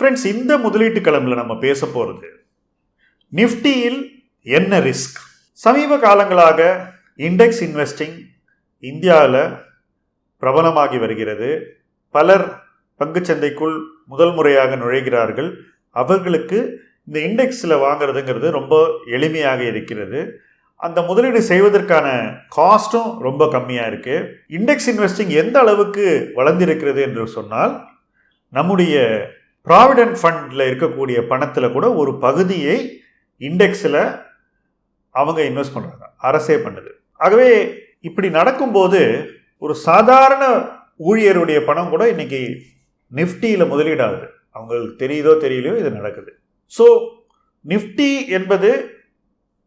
Friends இந்த முதலீட்டு கிளம்பில் நம்ம பேச போகிறது நிஃப்டியில் என்ன ரிஸ்க் சமீப காலங்களாக இண்டெக்ஸ் இன்வெஸ்டிங் இந்தியாவில் பிரபலமாகி வருகிறது. பலர் பங்குச்சந்தைக்குள் முதல் முறையாக நுழைகிறார்கள். அவர்களுக்கு இந்த இண்டெக்ஸில் வாங்குறதுங்கிறது ரொம்ப எளிமையாக இருக்கிறது. அந்த முதலீடு செய்வதற்கான காஸ்ட்டும் ரொம்ப கம்மியாக இருக்குது இண்டெக்ஸ் இன்வெஸ்டிங் எந்த அளவுக்கு வளர்ந்திருக்கிறது என்று சொன்னால் நம்முடைய ப்ராவிடென்ட் ஃபண்டில் இருக்கக்கூடிய பணத்தில் கூட ஒரு பகுதியை இண்டெக்ஸில் அவங்க இன்வெஸ்ட் பண்ணுறாங்க அரசே பண்ணுது. ஆகவே இப்படி நடக்கும்போது ஒரு சாதாரண ஊழியருடைய பணம் கூட இன்றைக்கி நிஃப்டியில் முதலீடாகுது. அவங்களுக்கு தெரியுதோ தெரியலையோ இது நடக்குது. ஸோ நிஃப்டி என்பது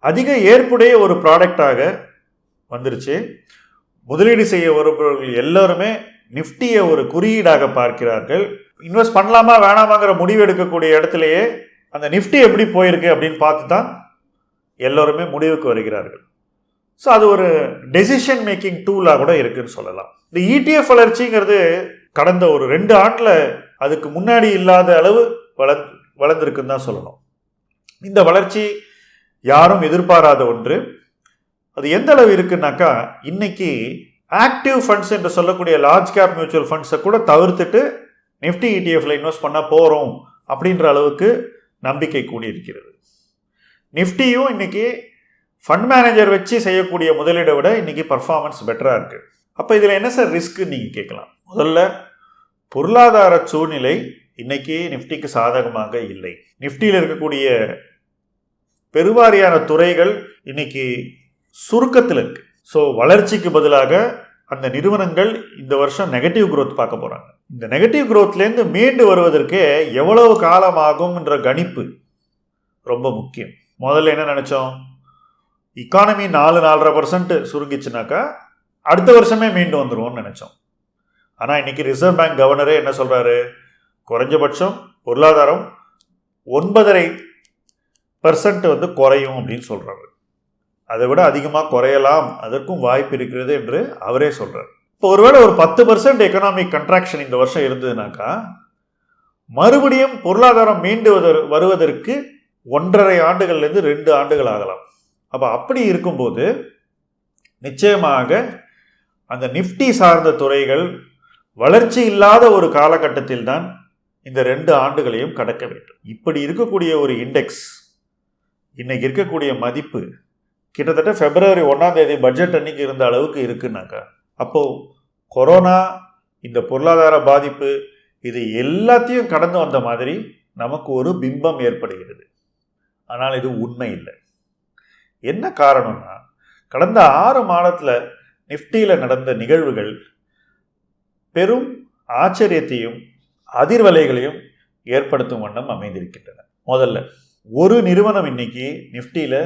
அதிக ஏற்புடைய ஒரு ப்ராடக்டாக வந்துருச்சு. முதலீடு செய்ய வருபவர்கள் எல்லோருமே நிஃப்டியை ஒரு குறியீடாக பார்க்கிறார்கள். இன்வெஸ்ட் பண்ணலாமா வேணாமாங்கிற முடிவு எடுக்கக்கூடிய இடத்துலையே அந்த நிஃப்டி எப்படி போயிருக்கு அப்படின்னு பார்த்து தான் எல்லோருமே முடிவுக்கு வருகிறார்கள். ஸோ அது ஒரு டெசிஷன் மேக்கிங் டூலாக கூட இருக்குன்னு சொல்லலாம். இந்த இடிஎஃப் வளர்ச்சிங்கிறது கடந்த ஒரு ரெண்டு ஆண்டில் அதுக்கு முன்னாடி இல்லாத அளவு வளர் வளர்ந்துருக்குன்னு தான் சொல்லணும். இந்த வளர்ச்சி யாரும் எதிர்பாராத ஒன்று. அது எந்த அளவு இருக்குன்னாக்கா இன்னைக்கு ஆக்டிவ் ஃபண்ட்ஸ் என்று சொல்லக்கூடிய லார்ஜ் கேப் மியூச்சுவல் ஃபண்ட்ஸை கூட தவிர்த்துட்டு நிஃப்டி இடிஎஃப்ல இன்வெஸ்ட் பண்ண போகிறோம் அப்படின்ற அளவுக்கு நம்பிக்கை கூடியிருக்கிறது. நிஃப்டியும் இன்னைக்கு ஃபண்ட் மேனேஜர் வச்சு செய்யக்கூடிய முதலீடை விட இன்னைக்கு பர்ஃபார்மன்ஸ் பெட்டராக இருக்குது அப்போ இதில் என்ன சார் ரிஸ்க்கு நீங்கள் கேட்கலாம்? முதல்ல பொருளாதார சூழ்நிலை இன்னைக்கு நிஃப்டிக்கு சாதகமாக இல்லை. நிஃப்டியில் இருக்கக்கூடிய பெருவாரியான துறைகள் இன்னைக்கு சுருக்கத்தில் இருக்கு. ஸோ வளர்ச்சிக்கு பதிலாக அந்த நிறுவனங்கள் இந்த வருஷம் நெகட்டிவ் குரோத் பார்க்க போகிறாங்க இந்த நெகட்டிவ் குரோத்லேருந்து மீண்டு வருவதற்கு எவ்வளவு காலம் ஆகும்ன்ற கணிப்பு ரொம்ப முக்கியம். முதல்ல என்ன நினச்சோம்? இக்கானமி நாலு நாலரை பர்சன்ட் சுருங்கிச்சுனாக்கா அடுத்த வருஷமே மீண்டு வந்துருவோம்னு நினச்சோம். ஆனால் இன்னைக்கு ரிசர்வ் பேங்க் கவர்னரே என்ன சொல்கிறாரு குறைஞ்சபட்சம் பொருளாதாரம் ஒன்பதரை பர்சன்ட் வந்து குறையும் அப்படின்னு சொல்கிறாரு அதை விட அதிகமாக குறையலாம் அதற்கும் வாய்ப்பு இருக்கிறது என்று அவரே சொல்கிறார் இப்போ ஒருவேளை ஒரு பத்து பர்சன்ட் எக்கனாமிக் கன்ட்ராக்ஷன் இந்த வருஷம் இருந்ததுனாக்கா மறுபடியும் பொருளாதாரம் மீண்டு வருவதற்கு ஒன்றரை ஆண்டுகள்லேருந்து ரெண்டு ஆண்டுகள் ஆகலாம். அப்போ அப்படி இருக்கும்போது நிச்சயமாக அந்த நிஃப்டி சார்ந்த துறைகள் வளர்ச்சி இல்லாத ஒரு காலகட்டத்தில் தான் இந்த ரெண்டு ஆண்டுகளையும் கடக்க வேண்டும். இப்படி இருக்கக்கூடிய ஒரு இண்டெக்ஸ் இன்னைக்கு இருக்கக்கூடிய மதிப்பு கிட்டத்தட்ட பிப்ரவரி ஒன்றாம் தேதி பட்ஜெட் அன்னைக்கு இருந்த அளவுக்கு இருக்குன்னாக்கா அப்போது கொரோனா இந்த பொருளாதார பாதிப்பு இது எல்லாத்தையும் கடந்து வந்த மாதிரி நமக்கு ஒரு பிம்பம் ஏற்படுகிறது. ஆனால் இது உண்மை இல்லை. என்ன காரணம்னா கடந்த ஆறு மாதத்தில் நிஃப்டியில் நடந்த நிகழ்வுகள் பெரும் ஆச்சரியத்தையும் அதிர்வலைகளையும் ஏற்படுத்தும் வண்ணம் அமைந்திருக்கின்றன. முதல்ல ஒரு நிறுவனம் இன்னைக்கு நிஃப்டியில்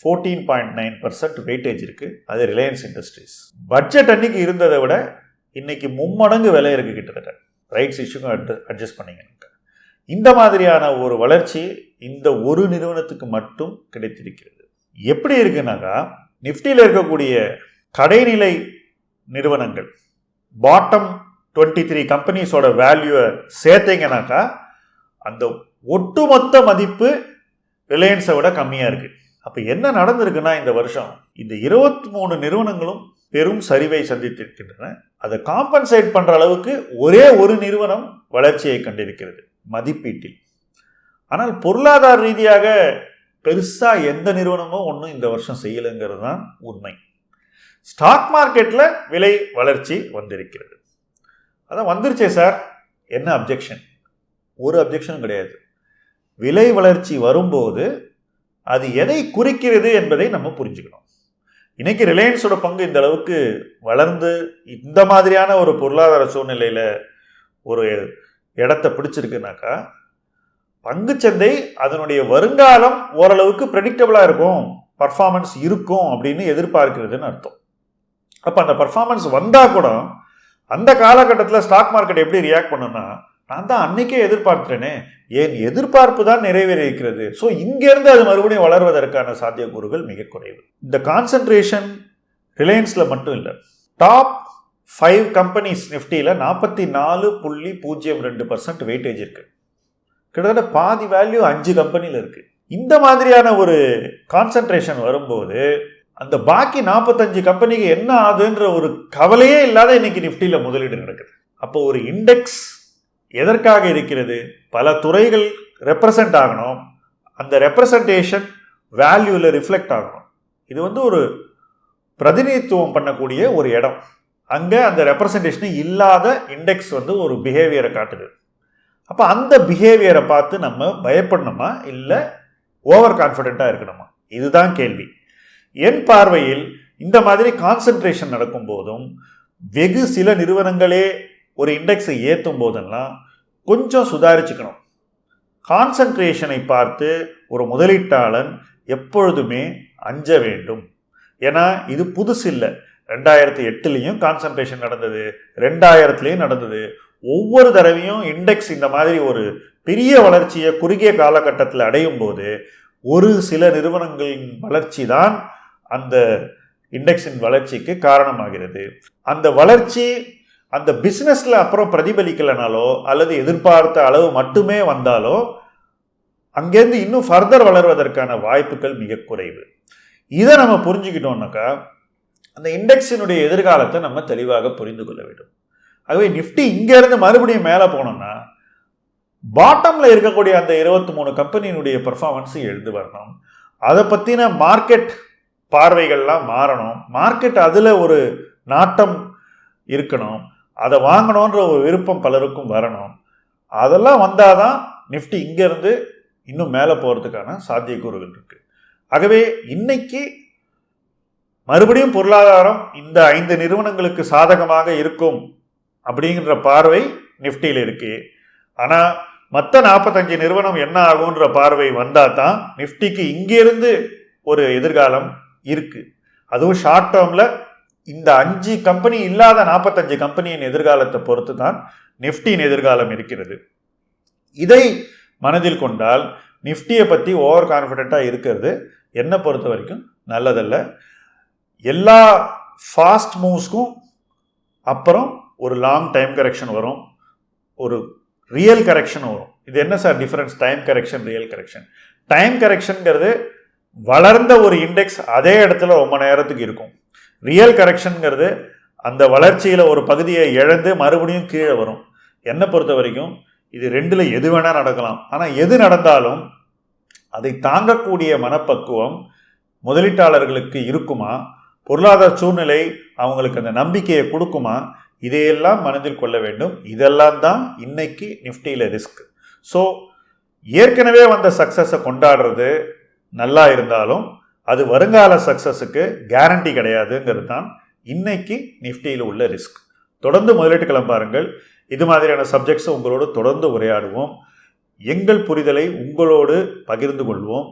fourteen point nine percent weightage இருக்குது அது ரிலையன்ஸ் இண்டஸ்ட்ரீஸ் பட்ஜெட் அன்னைக்கு இருந்ததை விட இன்னைக்கு மும்மடங்கு விலை இருக்குது கிட்டத்தட்ட. ரைட்ஸ் இஷ்யூக்கும் அட்ஜஸ்ட் பண்ணிங்க. இந்த மாதிரியான ஒரு வளர்ச்சி இந்த ஒரு நிறுவனத்துக்கு மட்டும் கிடைத்திருக்கிறது. எப்படி இருக்குனாக்கா நிஃப்டியில் இருக்கக்கூடிய கடைநிலை நிறுவனங்கள் பாட்டம் டுவெண்ட்டி த்ரீ கம்பெனிஸோட வேல்யூவை சேர்த்தீங்கனாக்கா அந்த ஒட்டுமொத்த மதிப்பு ரிலையன்ஸை விட கம்மியாக இருக்குது அப்போ என்ன நடந்திருக்குன்னா இந்த வருஷம் இந்த இருபத்தி மூணு நிறுவனங்களும் பெரும் சரிவை சந்தித்திருக்கின்றன. அதை காம்பன்சேட் பண்ணுற அளவுக்கு ஒரே ஒரு நிறுவனம் வளர்ச்சியை கண்டிருக்கிறது மதிப்பீட்டில். ஆனால் பொருளாதார ரீதியாக பெருசாக எந்த நிறுவனமும் ஒன்றும் இந்த வருஷம் செய்யலைங்கிறது தான் உண்மை. ஸ்டாக் மார்க்கெட்டில் விலை வளர்ச்சி வந்திருக்கிறது. அதான் வந்துருச்சே சார் என்ன அப்ஜெக்ஷன் ஒரு அப்ஜெக்ஷனும் கிடையாது. விலை வளர்ச்சி வரும்போது அது எதை குறிக்கிறது என்பதை நம்ம புரிஞ்சுக்கணும். இன்னைக்கு ரிலையன்ஸோட பங்கு இந்த அளவுக்கு வளர்ந்து இந்த மாதிரியான ஒரு பொருளாதார சூழ்நிலையில் ஒரு இடத்த பிடிச்சிருக்குனாக்கா பங்குச்சந்தை அதனுடைய வருங்காலம் ஓரளவுக்கு ப்ரெடிக்டபுளாக இருக்கும். பர்ஃபார்மன்ஸ் இருக்கும் அப்படின்னு எதிர்பார்க்கிறதுன்னு அர்த்தம். அப்போ அந்த பர்ஃபார்மன்ஸ் வந்தால் கூட அந்த காலகட்டத்தில் ஸ்டாக் மார்க்கெட் எப்படி ரியாக்ட் பண்ணுன்னா நான் தான் அன்னைக்கே எதிர்பார்க்கிறேனே. ஏன்? எதிர்பார்ப்பு தான் நிறைவேறியிருக்கிறது. ஸோ இங்கேருந்து அது மறுபடியும் வளர்வதற்கான சாத்தியக்கூறுகள் மிக குறைவு. இந்த கான்சன்ட்ரேஷன் ரிலையன்ஸில் மட்டும் இல்லை. டாப் ஃபைவ் கம்பெனிஸ் நிஃப்டியில் நாற்பத்தி நாலு புள்ளி பூஜ்ஜியம் ரெண்டு பர்சன்ட் வெயிட்டேஜ் இருக்குது கிட்டத்தட்ட பாதி வேல்யூ அஞ்சு கம்பெனியில் இருக்குது இந்த மாதிரியான ஒரு கான்சன்ட்ரேஷன் வரும்போது அந்த பாக்கி நாற்பத்தஞ்சு கம்பெனிக்கு என்ன ஆகுதுன்ற ஒரு கவலையே இல்லாத இன்னைக்கு நிஃப்டியில் முதலீடு நடக்குது. அப்போ ஒரு இண்டெக்ஸ் எதற்காக இருக்கிறது? பல துறைகள் ரெப்ரசன்ட் ஆகணும். அந்த ரெப்ரசன்டேஷன் வேல்யூவில் ரிஃப்ளெக்ட் ஆகணும். இது வந்து ஒரு பிரதிநிதித்துவம் பண்ணக்கூடிய ஒரு இடம். அங்கே அந்த ரெப்ரசன்டேஷன் இல்லாத இண்டெக்ஸ் வந்து ஒரு பிஹேவியரை காட்டுது. அப்போ அந்த பிஹேவியரை பார்த்து நம்ம பயப்படணுமா? இல்லை ஓவர் கான்ஃபிடெண்ட்டாக இருக்கணுமா? இதுதான் கேள்வி. என் பார்வையில் இந்த மாதிரி கான்சன்ட்ரேஷன் நடக்கும்போதும் வெகு சில நிறுவனங்களே ஒரு இண்டெக்ஸை ஏற்றும் போதெல்லாம் கொஞ்சம் சுதாரிச்சுக்கணும். கான்சன்ட்ரேஷனை பார்த்து ஒரு முதலீட்டாளன் எப்பொழுதுமே அஞ்ச வேண்டும். ஏன்னா இது புதுசு இல்லை. ரெண்டாயிரத்தி எட்டுலேயும் கான்சன்ட்ரேஷன் நடந்தது. ரெண்டாயிரத்துலேயும் நடந்தது. ஒவ்வொரு தடவையும் இண்டெக்ஸ் இந்த மாதிரி ஒரு பெரிய வளர்ச்சியை குறுகிய காலகட்டத்தில் அடையும் போது ஒரு சில நிறுவனங்களின் வளர்ச்சி தான் அந்த இண்டெக்ஸின் வளர்ச்சிக்கு காரணமாகிறது. அந்த வளர்ச்சி அந்த பிஸ்னஸில் அப்புறம் பிரதிபலிக்கலைனாலோ அல்லது எதிர்பார்த்த அளவு மட்டுமே வந்தாலோ அங்கேருந்து இன்னும் ஃபர்தர் வளர்வதற்கான வாய்ப்புகள் மிக குறைவு. இதை நம்ம புரிஞ்சுக்கிட்டோம்னாக்கா அந்த இண்டெக்ஸினுடைய எதிர்காலத்தை நம்ம தெளிவாக புரிந்து கொள்ள வேண்டும். ஆகவே நிஃப்டி இங்கேருந்து மறுபடியும் மேலே போனோம்னா பாட்டமில் இருக்கக்கூடிய அந்த இருபத்தி மூணு கம்பெனியினுடைய பெர்ஃபார்மன்ஸை எழுந்து வரணும். அதை பற்றின மார்க்கெட் பார்வைகள்லாம் மாறணும். மார்க்கெட் அதில் ஒரு நாட்டம் இருக்கணும். அதை வாங்கணுன்ற ஒரு விருப்பம் பலருக்கும் வரணும். அதெல்லாம் வந்தால் தான் நிஃப்டி இங்கேருந்து இன்னும் மேலே போகிறதுக்கான சாத்தியக்கூறுகள் இருக்குது ஆகவே இன்னைக்கு மறுபடியும் பொருளாதாரம் இந்த ஐந்து நிறுவனங்களுக்கு சாதகமாக இருக்கும் அப்படிங்கிற பார்வை நிஃப்டியில் இருக்கு. ஆனால் மற்ற நாற்பத்தஞ்சு நிறுவனம் என்ன ஆகுன்ற பார்வை வந்தால் தான் நிஃப்டிக்கு இங்கேருந்து ஒரு எதிர்காலம் இருக்குது அதுவும் ஷார்ட் டேர்மில் இந்த அஞ்சு கம்பெனி இல்லாத நாற்பத்தஞ்சு கம்பெனியின் எதிர்காலத்தை பொறுத்து தான் நிஃப்டியின் எதிர்காலம் இருக்கிறது. இதை மனதில் கொண்டால் நிஃப்டியை பற்றி ஓவர் கான்ஃபிடெண்ட்டாக இருக்கிறது. என்னை பொறுத்த வரைக்கும் நல்லதல்ல. எல்லா ஃபாஸ்ட் மூவ்ஸ்க்கும் அப்புறம் ஒரு லாங் டைம் கரெக்ஷன் வரும். ஒரு ரியல் கரெக்ஷன் வரும். இது என்ன sir difference time correction real correction time கரெக்ஷனுங்கிறது வளர்ந்த ஒரு இண்டெக்ஸ் அதே இடத்துல ரொம்ப நேரத்துக்கு இருக்கும். ரியல் கரெக்ஷனுங்கிறது அந்த வளர்ச்சியில் ஒரு பகுதியை இழந்து மறுபடியும் கீழே வரும். என்னை பொறுத்த வரைக்கும் இது ரெண்டில் எது வேணால் நடக்கலாம். ஆனால் எது நடந்தாலும் அதை தாங்கக்கூடிய மனப்பக்குவம் முதலீட்டாளர்களுக்கு இருக்குமா? பொருளாதார சூழ்நிலை அவங்களுக்கு அந்த நம்பிக்கையை கொடுக்குமா? இதையெல்லாம் மனதில் கொள்ள வேண்டும். இதெல்லாம் தான் இன்னைக்கு நிஃப்டியில் ரிஸ்க் ஸோ ஏற்கனவே வந்த சக்ஸஸை கொண்டாடுறது நல்லா இருந்தாலும் அது வருங்கால சக்ஸஸுக்கு கேரண்டி கிடையாதுங்கிறது தான் இன்னைக்கு நிஃப்டியில் உள்ள ரிஸ்க் தொடர்ந்து முதலீட்டு கிளம்பாருங்கள் இது மாதிரியான சப்ஜெக்ட்ஸை உங்களோடு தொடர்ந்து உரையாடுவோம். எங்கள் புரிதலை உங்களோடு பகிர்ந்து கொள்வோம்.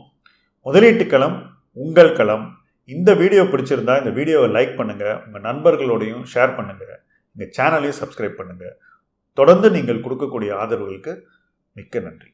முதலீட்டு களம் உங்கள் களம். இந்த வீடியோ பிடிச்சிருந்தா இந்த வீடியோவை லைக் பண்ணுங்கள் உங்கள் நண்பர்களோடையும் ஷேர் பண்ணுங்கள் எங்கள் சேனலையும் சப்ஸ்கிரைப் பண்ணுங்கள் தொடர்ந்து நீங்கள் கொடுக்கக்கூடிய ஆதரவுகளுக்கு மிக்க நன்றி.